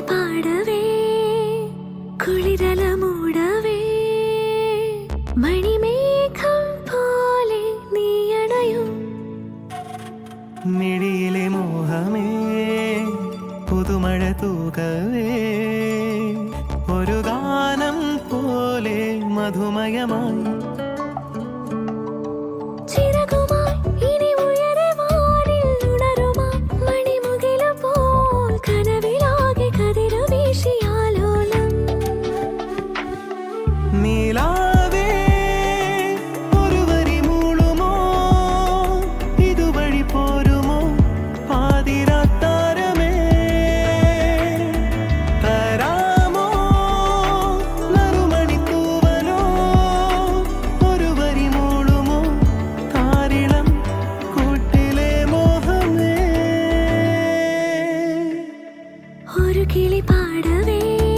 പാടവേ കുളിരല മൂടവേ മണിമേഘം പോലെ നീയണയും. മിഴിയിലെ മോഹമേ പുതുമഴ തൂകവേ. ഒരു ഗാനം പോലെ മധുമയമായി ഒരു കിളി പാടവേ കുളിരല